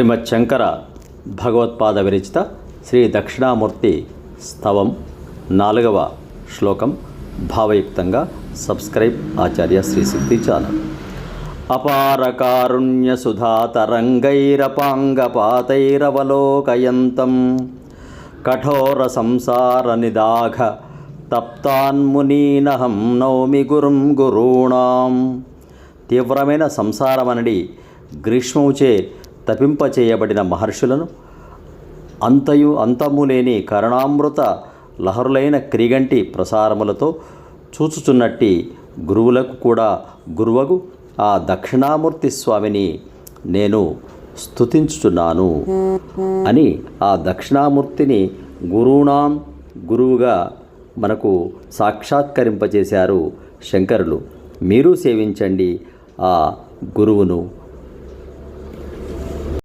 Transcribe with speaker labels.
Speaker 1: శ్రీమచ్చంకర భగవత్పాద విరచిత శ్రీ దక్షిణామూర్తి స్తవం నాలుగవ శ్లోకం భావయుక్తంగా సబ్స్క్రైబ్ ఆచార్య శ్రీ సిద్ధి ఛానల్ అపారకారుణ్య సుధాతరంగైరపాంగపాతైరవలోకయంతం కఠోర సంసార నిదాఘ తప్తాన్మునీనహం నౌమి గురుం గురూణాం. తీవ్రమైన సంసారమనడి గ్రీష్మముచే తపింపచేయబడిన మహర్షులను అంతయు అంతము లేని కరుణామృత లహరులైన క్రిగంటి ప్రసారములతో చూచుచున్నట్టి గురువులకు కూడా గురువగు ఆ దక్షిణామూర్తి స్వామిని నేను స్తుతించుచున్నాను అని ఆ దక్షిణామూర్తిని గురువునాం గురువుగా మనకు సాక్షాత్కరింపజేశారు శంకరులు. మీరు సేవించండి ఆ గురువును.